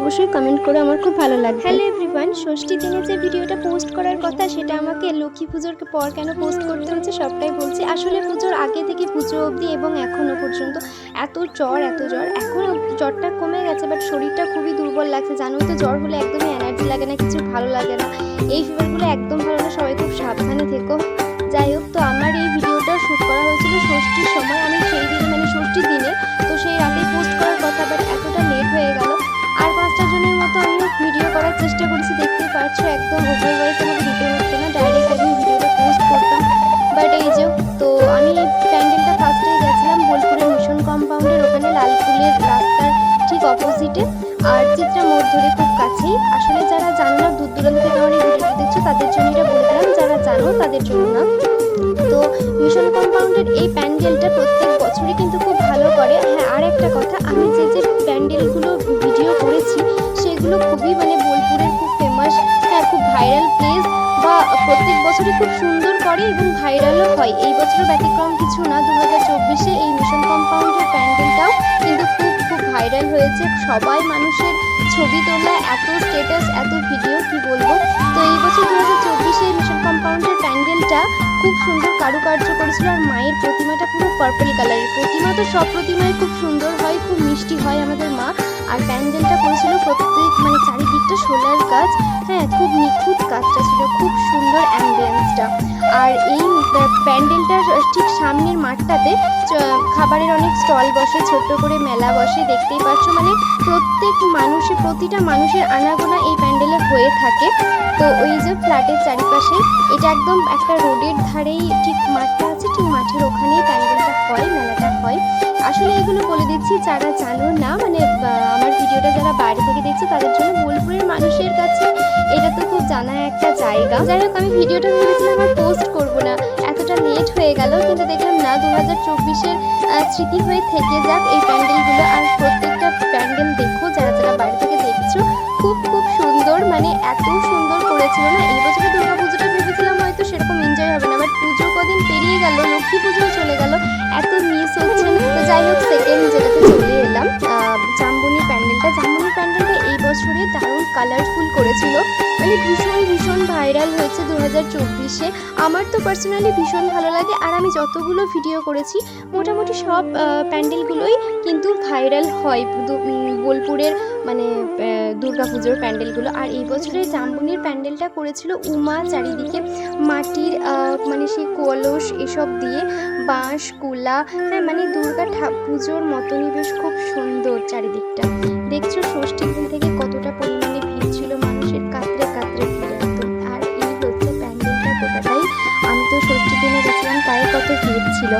অবশ্যই কমেন্ট করে আমার খুব ভালো লাগবে। হ্যালো এভরিওয়ান ষষ্ঠী দিনে যে ভিডিওটা পোস্ট করার কথা, সেটা আমাকে লক্ষ্মী পুজোর পর কেন পোস্ট করতে হচ্ছে সবটাই বলছি। আসলে পুজোর আগে থেকে পুজো অবধি এবং এখনও পর্যন্ত এত জ্বর এত জ্বর। এখন জ্বরটা কমে গেছে বাট শরীরটা খুবই দুর্বল লাগছে। জানোই তো, জ্বর হলে একদমই এনার্জি লাগে না, কিছু ভালো লাগে না। এই ফিভারগুলো একদম ভালো না, সবাই খুব সাবধানে থেকো। যাই হোক, তো আমার এই ভিডিওটা শ্যুট করা হয়েছিল ষষ্ঠীর সময়। আমি সেই দিনে করার এতটা লেট হয়ে গেল। আর পাঁচটা জনের মতো আমিও ভিডিও করার চেষ্টা করেছি, দেখতেই পাচ্ছ একদম ওভার ভয়েস আমাকে দিতে হচ্ছে না। ডাইরেক্ট আমি ভিডিওটা পোস্ট করতাম। বাট এই যে, তো আমি প্যান্ডেলটা ফার্স্টেই গেছিলাম বোলপুরের মিশন কম্পাউন্ডের ওখানে লালপুলের রাস্তার ঠিক অপোজিটে আর চিত্রা মোড় ধরে খুব কাছেই। আসলে যারা জানো না, দূর দূরান্ত থেকে আমার এই ভিডিওটা দেখছ, তাদের জন্য এটা বলে দিলাম যারা জানো তাদের জন্য না। তো মিশন কম্পাউন্ডের এই প্যান্ডেলটা প্রত্যেক বছরই কিন্তু খুব ভালো করে। হ্যাঁ আর একটা কথা প্রত্যেক খুব সুন্দর করে এবং ভাইরালও হয়। এই বছর ব্যতিক্রম কিছু না দু হাজার চব্বিশে এই মিশন কম্পাউন্ডের প্যান্ডেলটাও কিন্তু খুব খুব ভাইরাল হয়েছে। সবাই মানুষের ছবি তোলা, এত স্টেটাস এত ভিডিও কি বলব? তো এই বছর দু হাজার চব্বিশে এই মিশন কম্পাউন্ডের প্যান্ডেলটা খুব সুন্দর কারুকার্য করেছিল। আর মায়ের প্রতিমাটা পুরো পার্পল কালারের প্রতিমা। তো সব প্রতিমাই খুব সুন্দর হয়, খুব মিষ্টি হয় আমাদের মা। আর প্যান্ডেলটা করেছিল প্রত্যেক মানে চারিদিকটা সোলার কাজ হ্যাঁ খুব নিখুঁত কাজটা ছিল, খুব সুন্দর অ্যাম্বিয়েন্সটা আর এই প্যান্ডেলটার ঠিক সামনের মাঠটাতে খাবারের অনেক স্টল বসে, ছোট্ট করে মেলা বসে, দেখতেই পাচ্ছ। মানে প্রত্যেক মানুষের প্রতিটা মানুষের আনাগোনা এই প্যান্ডেলে হয়ে থাকে। তো ওই যে ফ্ল্যাটের চারিপাশে, এটা একদম একটা রোডের ধারেই ঠিক মাঠটা আছে, ঠিক মাঠের ওখানেই প্যান্ডেলটা হয়, মেলাটা হয়। আসলে এগুলো বলে দিচ্ছি, যারা জানো না মানে আমার ভিডিওটা যারা বাইরে থেকে দেখছে, তাদের জন্য বোলপুরের মানুষের কাছে এটা তো খুব জানা একটা জায়গা। যাই হোক, আমি ভিডিওটা ভেবেছিলাম আর পোস্ট করব না। এতটা লেট হয়ে গেল, কিন্তু দেখলাম না দু হাজার চব্বিশের স্মৃতি হয়ে থেকে যাক এই প্যান্ডেলগুলো। আর প্রত্যেকটা প্যান্ডেল দেখো, যারা যারা বাইরে থেকে দেখছ, খুব খুব সুন্দর মানে এত সুন্দর করেছিল না? এই বছরে দুর্গা পুজোটা ভেবেছিলাম সেরকম এনজয় হবে না। বাট পুজো কদিন পেরিয়ে গেল, লক্ষ্মী পুজো চলে গেল, এত মিস হচ্ছে না। তো যাই হোক সেকেন্ড যেটাতে চলে এলাম জামবনি প্যান্ডেলটা। জামবনি প্যান্ডেলটা এই বছরে কালারফুল করেছিল। মানে ভীষণ ভীষণ ভাইরাল হয়েছে দু হাজার চব্বিশে। আমার তো পার্সোনালি ভীষণ ভালো লাগে আর আমি যতগুলো ভিডিও করেছি, মোটামুটি সব প্যান্ডেলগুলোই কিন্তু ভাইরাল হয়। বোলপুরের মানে পুজোর প্যান্ডেলগুলো। আর এই বছরের জামবনির প্যান্ডেলটা করেছিল উমা, চারিদিকে মাটির মানে সেই কলস এসব দিয়ে বাঁশ, কুলা হ্যাঁ মানে দুর্গা পুজোর মতনই, বেশ খুব সুন্দর চারিদিকটা। দেখছ ষষ্ঠীর দিন থেকে কতটা তাই কত ছিল।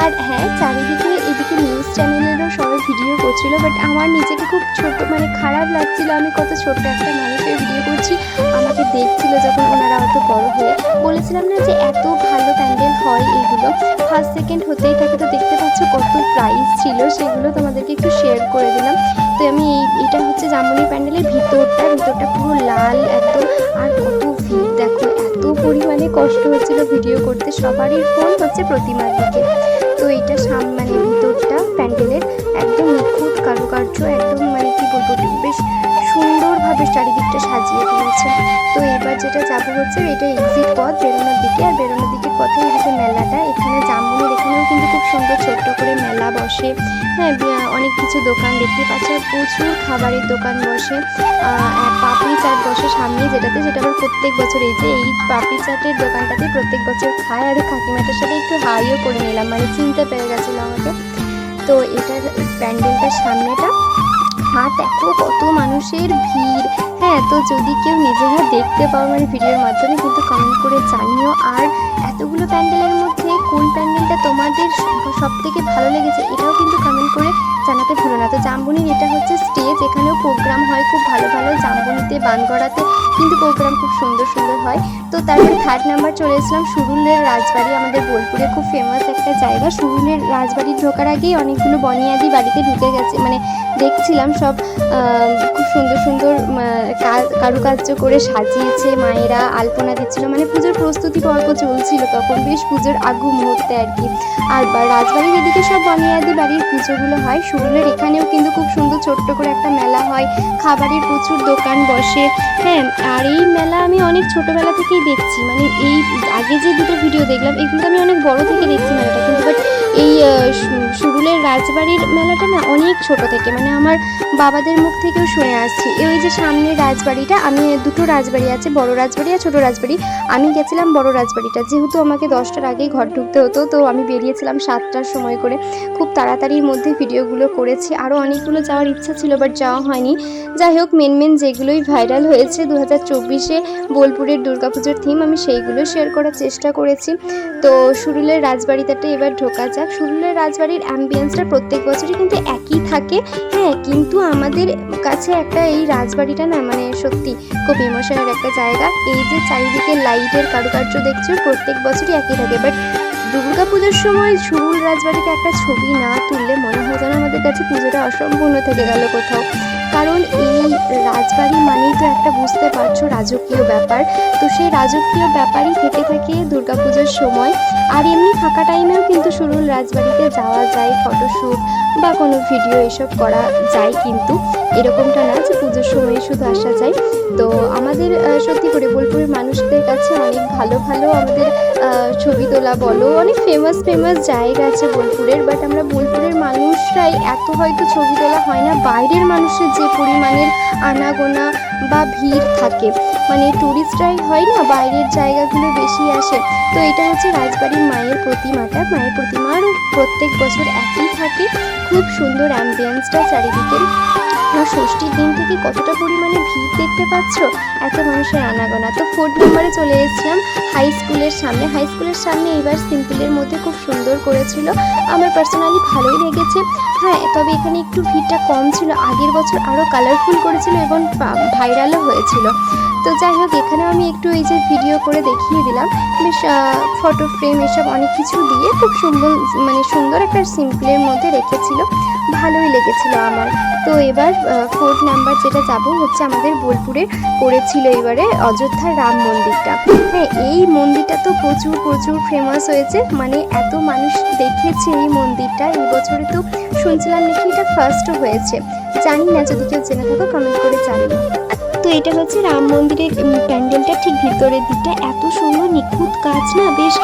আর হ্যাঁ চারিদিকে এদিকে নিউজ চ্যানেলেরও সবাই ভিডিও করছিল বাট আমার নিজেকে খুব ছোট মানে খারাপ লাগছিল। আমি কত ছোট্ট একটা মানুষের ভিডিও করছি। আমাকে দেখছিল যখন ওনারা অত বড় হয়ে। বলেছিলাম না যে এত ভালো প্যান্ডেল হয় এইগুলো ফার্স্ট সেকেন্ড হতেই থাকে তো দেখতে পাচ্ছ কত প্রাইস ছিল, সেগুলো তোমাদেরকে একটু শেয়ার করে দিলাম। তো আমি এই, এটা হচ্ছে জামুনি প্যান্ডেলের ভিতরটা। ভিতরটা পুরো লাল একদম। আর কত কষ্ট হচ্ছিল ভিডিও করতে সবারই ফোন হচ্ছে প্রতিমার দিকে তো এটা সাম মানে সাজিয়ে দিয়েছে তো এবার যেটা যাব হচ্ছে, এটা এক্সিট পথ, বেরোনোর দিকে। আর বেরোনোর দিকে পথে এদিকে মেলাটা, এখানে জামবুনির এখানেও কিন্তু খুব সুন্দর ছোট্ট করে মেলা বসে। হ্যাঁ অনেক কিছু দোকান দেখতে পাচ্ছি, আর প্রচুর খাবারের দোকান বসে। পাপড়ি চাট বসে সামনে যেটাতে, যেটা আবার প্রত্যেক বছর এই যে এই পাপড়ি চাটের দোকানটাতে প্রত্যেক বছর খায়। আর কাকিমাটার সাথে একটু হাইও করে নিলাম মানে চিনতে পেরে গেছিল আমাকে। তো এটার প্যান্ডেলটার সামনেটা আর দেখো কত মানুষের ভিড়। হ্যাঁ তো যদি কেউ নিজেরা দেখতে পাও মানে ভিডিওর মাধ্যমে, কিন্তু কমেন্ট করে জানিও। আর এতগুলো প্যান্ডেলের মধ্যে কোন প্যান্ডেলটা তোমাদের সব থেকে ভালো লেগেছে এটাও কিন্তু কমেন্ট করে জানাতে ভুলো না। তো জাম্বুনির এটা হচ্ছে স্টেজ এখানেও প্রোগ্রাম হয় খুব ভালো ভালো জাম্বুনিতে, বানগড়াতে কিন্তু প্রোগ্রাম খুব সুন্দর সুন্দর হয়। তো তারপর থার্ড নাম্বার চলে এসলাম, সুরুলের রাজবাড়ি, আমাদের বোলপুরে খুব ফেমাস একটা জায়গা। সুরুলের রাজবাড়ি ঢোকার আগেই অনেকগুলো বনিয়াদি বাড়িতে ঢুকে গেছে মানে দেখছিলাম সব খুব সুন্দর সুন্দর কারুকার্য করে সাজিয়েছে মায়েরা, আলপনা দিচ্ছিল। মানে পুজোর প্রস্তুতি পর্ব চলছিল তখন। বেশ পুজোর আগু মুহূর্তে আর কি। আর রাজবাড়ির এদিকে সব বনিয়াদি বাড়ির পুজোগুলো হয়। সুরুলের এখানেও কিন্তু খুব সুন্দর ছোট্ট করে একটা মেলা হয়। খাবারের প্রচুর দোকান বসে। হ্যাঁ আর এই মেলা আমি অনেক ছোটোবেলা থেকেই দেখছি। মানে এই আগে যে দুটো ভিডিও দেখলাম এগুলো আমি অনেক বড় থেকে দেখছি মেলাটা। কিন্তু বাট এই আহ, সু- সুরুলের রাজবাড়ির মেলাটা না অনেক ছোট থেকে। মানে আমার বাবাদের মুখ থেকেও শুনে আসছি। ওই যে সামনের রাজবাড়িটা আমি দুটো রাজবাড়ি আছে বড় রাজবাড়ি আর ছোট রাজবাড়ি। আমি গেছিলাম বড় রাজবাড়িটা। যেহেতু আমাকে দশটার আগেই ঘর ঢুকতে হতো। তো আমি বেরিয়েছিলাম সাতটার সময় করে। খুব তাড়াতাড়ির মধ্যে ভিডিওগুলো করেছি। আরও অনেকগুলো যাওয়ার ইচ্ছা ছিল বাট যাওয়া হয়নি। যাই হোক মেন মেন যেগুলোই ভাইরাল হয়েছে দু হাজার চব্বিশে বোলপুরের দুর্গাপুজোর থিম আমি সেইগুলো শেয়ার করার চেষ্টা করেছি। তো সুরুলের রাজবাড়িটাতে এবার ঢোকা যাক। সুরুলের রাজবাড়ির অ্যাম্বিয়েন্সটা প্রত্যেক বছরই কিন্তু একই থাকে। হ্যাঁ কিন্তু আমাদের কাছে একটা এই রাজবাড়িটা না মানে সত্যি খুব ইমোশনের একটা জায়গা। এই যে চারিদিকে লাইটের কারুকার্য দেখছ, প্রত্যেক বছরই একই থাকে। বাট দুর্গাপুজোর সময় ঝুল রাজবাড়িতে একটা ছবি না তুললে মনে হয় যেন আমাদের কাছে পুজোটা অসম্পূর্ণ থেকে গেল কোথাও। কারণ এই রাজবাড়ি মানেই তো একটা বুঝতে পারছ রাজকীয় ব্যাপার। তো সেই রাজকীয় ব্যাপারই থেকে থাকে দুর্গাপুজোর সময়। আর এমনি ফাঁকা টাইমেও কিন্তু সুরুল রাজবাড়িতে যাওয়া যায় ফটোশ্যুট বা কোনো ভিডিও এসব করা যায় কিন্তু। এরকমটা না যে পুজোর সময় শুধু আসা যায়। তো আমাদের সত্যি করে বোলপুরের মানুষদের কাছে অনেক ভালো ভালো আমাদের ছবি তোলা বলো, অনেক ফেমাস ফেমাস জায়গা আছে বোলপুরের। বাট আমরা বোলপুরের মানুষরাই এত হয়তো ছবি তোলা হয় না, বাইরের মানুষের যে পরিমাণের আনাগোনা বা ভিড় থাকে। মানে ট্যুরিস্টরাই হয় না, বাইরের জায়গাগুলো বেশি আসে। তো এটা হচ্ছে রাজবাড়ির মায়ের প্রতিমাটা। মায়ের প্রতিমার প্রত্যেক বছর একই থাকে। খুব সুন্দর অ্যাম্বিয়েন্সটা চারিদিকে আর ষষ্ঠীর দিন থেকে কতটা পরিমাণে ভিড় দেখতে পাচ্ছ? এত মানুষের আনাগোনা। তো ফোর্থ নাম্বারে চলে এসেছিলাম। হাই স্কুলের সামনে। হাই স্কুলের সামনে এবার সিম্পলের মধ্যে খুব সুন্দর করেছিল। আমার পার্সোনালি ভালোই লেগেছে। হ্যাঁ তবে এখানে একটু ভিড়টা কম ছিল। আগের বছর আরও কালারফুল করেছিল এবং ভাইরালও হয়েছিল। তো যাই হোক, এখানেও আমি একটু এই যে ভিডিও করে দেখিয়ে দিলাম। বেশ ফটো ফ্রেম এসব অনেক কিছু দিয়ে খুব সুন্দর মানে সুন্দর একটা সিম্পলের মধ্যে রেখেছিল। ভালোই লেগেছিল আমার। তো এবার ফোর্থ নাম্বার যেটা যাব হচ্ছে আমাদের বোলপুরে করেছিল এবারে অযোধ্যার রাম মন্দিরটা। হ্যাঁ এই মন্দিরটা তো প্রচুর প্রচুর ফেমাস হয়েছে। মানে এত মানুষ দেখেছে এই মন্দিরটা। এই বছরে তো শুনছিলাম নাকি এটা ফার্স্ট হয়েছে। জানি না, যদি কেউ জেনে থাকো কমেন্ট করে জানিও। তো এটা হচ্ছে রাম মন্দিরের প্যান্ডেলটা ঠিক ভিতরের দিকটা। এত সুন্দর, নিখুঁত কাজ না, বেশ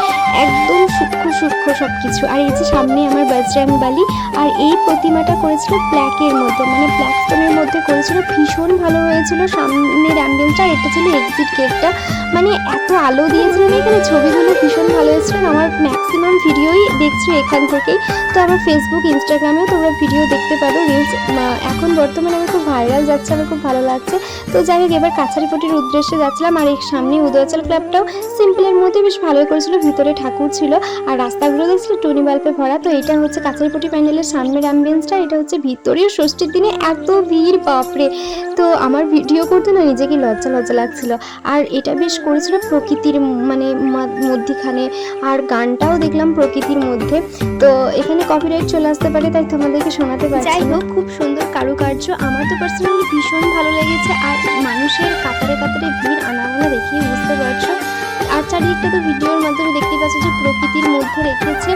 একদম সূক্ষ্ম সূক্ষ্ম সব কিছু আর এই যে সামনে আমার বজরাং বালি, আর এই প্রতিমাটা করেছিল ব্ল্যাকের মধ্যে মানে ব্ল্যাক স্টোনের মধ্যে করেছিল, ভীষণ ভালো হয়েছিল। সামনের অ্যাম্বিয়েন্সটা এটা ছিল এক্সিট গেটটা মানে এত আলো দিয়েছিল এখানে, ছবিগুলো ভীষণ ভালো হয়েছিল আমার ম্যাক্সিমাম ভিডিওই এখান থেকেই। তো আমার ফেসবুক ইনস্টাগ্রামেও তোমরা ভিডিও দেখতে পারো রিলস এখন বর্তমানে আমার খুব ভাইরাল যাচ্ছে, আমার খুব ভালো লাগছে। তো যাই হোক, এবার কাছারিপটির উদ্দেশ্যে যাচ্ছিলাম, আর এই সামনে উদয়াচল ক্লাবটাও সিম্পলের মধ্যে বেশ ভালোই করেছিল, ভিতরে ঠাকুর ছিল, আর রাস্তাগুলো দেখছিল, টুনি বাল্পে ভরা। তো এটা হচ্ছে কাছারিপটি প্যান্ডেলের সামনের অ্যাম্বিয়েন্সটা এটা হচ্ছে ভিতরেও ষষ্ঠীর দিনে এত ভিড়, বাপরে! তো আমার ভিডিও করতে না নিজেকে লজ্জা লজ্জা লাগছিল। আর এটা বেশ করেছিল প্রকৃতির মানে মধ্যিখানে। আর গানটাও দেখলাম প্রকৃতির মধ্যে। তো এখানে কপিরাইট চলে আসতে পারে, তাই তোমাদেরকে শোনাতে পারছি যাই হোক, খুব সুন্দর কারুকার্য। আমার তো পার্সোনালি ভীষণ ভালো লেগেছে। আর মানুষের কাতারে কাতারে ভিড়, আনাগোনা দেখিয়ে বুঝতে পারছ। আর চারিদিকটা তো ভিডিওর মাধ্যমে দেখতে পাচ্ছ যে প্রকৃতির মধ্যে রেখেছে।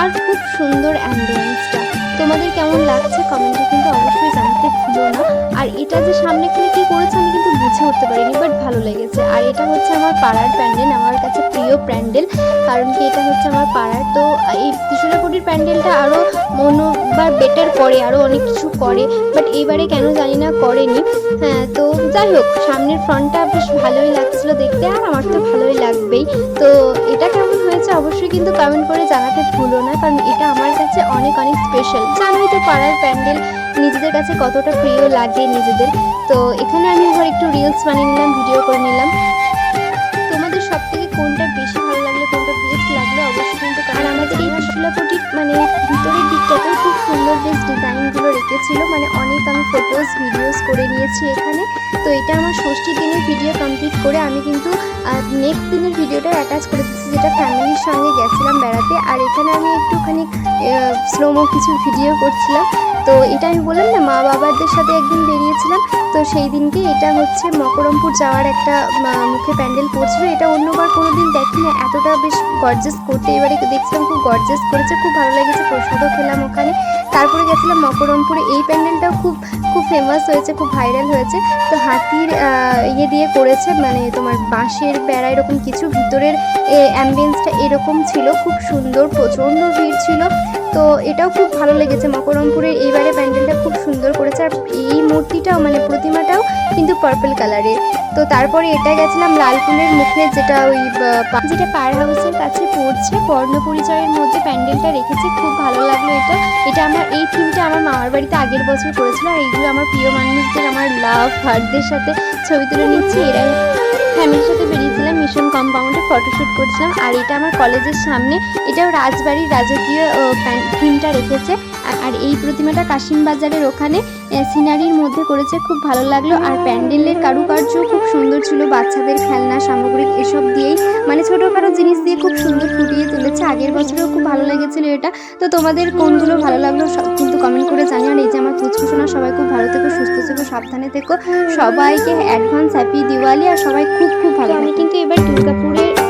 আর খুব সুন্দর অ্যাম্বিয়েন্সটা তোমাদের কেমন লাগছে কমেন্টে কিন্তু অবশ্যই জানাতে ভুলো না। আর এটা যে সামনে এখানে কি করেছে আমি কিন্তু বুঝে উঠতে পারিনি বাট ভালো লেগেছে। আর এটা হচ্ছে আমার পাড়ার প্যান্ডেল, আমার কাছে প্রিয় প্যান্ডেল, কারণ কি এটা হচ্ছে আমার পাড়ার। তো এই ত্রিশুলাপুটির প্যান্ডেলটা আরও মনো বা বেটার করে আরও অনেক কিছু করে বাট এইবারে কেন জানি না করেনি। হ্যাঁ তো যাই হোক, সামনের ফ্রন্টটা বেশ ভালোই লাগছিল দেখতে, আর আমার তো ভালোই লাগবেই। তো এটা কেমন হয়েছে অবশ্যই কিন্তু কমেন্ট করে জানাতে ভুলো না, কারণ এটা আমার কাছে অনেক অনেক স্পেশাল জানোই তো পাড়ার প্যান্ডেল নিজেদের কাছে কতটা প্রিয় লাগে নিজেদের। তো এখানে আমি এবার একটু রিলস বানিয়ে নিলাম ভিডিও করে নিলাম। আমাদের মানে ভিতরের দিকটাতেও খুব সুন্দর বেশ ডিজাইনগুলো রেখেছিল। মানে অনেক আমি ফটোস ভিডিওস করে নিয়েছি এখানে। তো এটা আমার ষষ্ঠী দিনের ভিডিও কমপ্লিট করে আমি কিন্তু নেক্সট দিনের ভিডিওটা অ্যাটাচ করে দিচ্ছি যেটা ফ্যামিলির সঙ্গে গেছিলাম বেড়াতে। আর এখানে আমি একটুখানি স্লোমো কিছু ভিডিও করছিলাম। তো এটা আমি বললাম না, মা বাবাদের সাথে একদিন বেরিয়েছিলাম, তো সেই দিনকে এটা হচ্ছে মকরমপুর যাওয়ার একটা মুখে প্যান্ডেল পড়ছিল। এটা অন্যবার কোনো দিন দেখি না এতটা বেশ গর্জেস করতে। এবারে দেখছিলাম খুব গর্জেস করেছে, খুব ভালো লেগেছে, প্রসাদও খেলাম ওখানে। তারপরে গেছিলাম মকরমপুরে, এই প্যান্ডেলটাও খুব খুব ফেমাস হয়েছে, খুব ভাইরাল হয়েছে। তো হাতির ইয়ে দিয়ে করেছে মানে তোমার বাঁশের বেড়া, এরকম কিছু। ভিতরের অ্যাম্বিয়েন্সটা এরকম ছিল, খুব সুন্দর, প্রচণ্ড ভিড় ছিল। তো এটাও খুব ভালো লেগেছে। মকরমপুরের এইবারে প্যান্ডেলটা খুব সুন্দর করেছে। আর এই মূর্তিটাও মানে প্রতিমাটাও কিন্তু পার্পল কালারের তো তারপরে এটা গেছিলাম লালপুলের মুখে, যেটা ওই যেটা পার হাউসের কাছে পড়ছে বর্ণ পরিচয়ের মধ্যে প্যান্ডেলটা রেখেছি। খুব ভালো লাগল এটা। এটা আমার, এই থিমটা আমার মামার বাড়িতে আগের বছর করেছিল। আর এইগুলো আমার প্রিয় মানুষদের, আমার লাভ হার্টদের সাথে ছবি তুলে নিচ্ছি। এরাই ফ্যামিলির সাথে বেরিয়েছিলাম, মিশন কম্পাউন্ডে ফটোশ্যুট করছিলাম। আর এটা আমার কলেজের সামনে, এটাও রাজবাড়ির রাজকীয় থিমটা রেখেছে। আর- এই প্রতিমাটা কাশিম বাজারের ওখানে সিনারির মধ্যে করেছে। খুব ভালো লাগল। আর প্যান্ডেলের কারুকার্য খুব সুন্দর ছিল। বাচ্চাদের খেলনা, সামগ্রিক এসব দিয়েই। মানে ছোটোখাটো জিনিস দিয়ে খুব সুন্দর ফুটিয়ে তুলেছে। আগের বছরেও খুব ভালো লেগেছিল এটা। তো তোমাদের কোনগুলো ভালো লাগল সব কিন্তু কমেন্ট করে জানি আর এই যে আমার ফুচকুশোনা সবাই খুব ভালো থেকো, সুস্থ থেকো, সাবধানে থেকো। সবাইকে অ্যাডভান্স হ্যাপি দিওয়ালি আর সবাই খুব খুব ভালো আমি কিন্তু এবার দুর্গাপুরের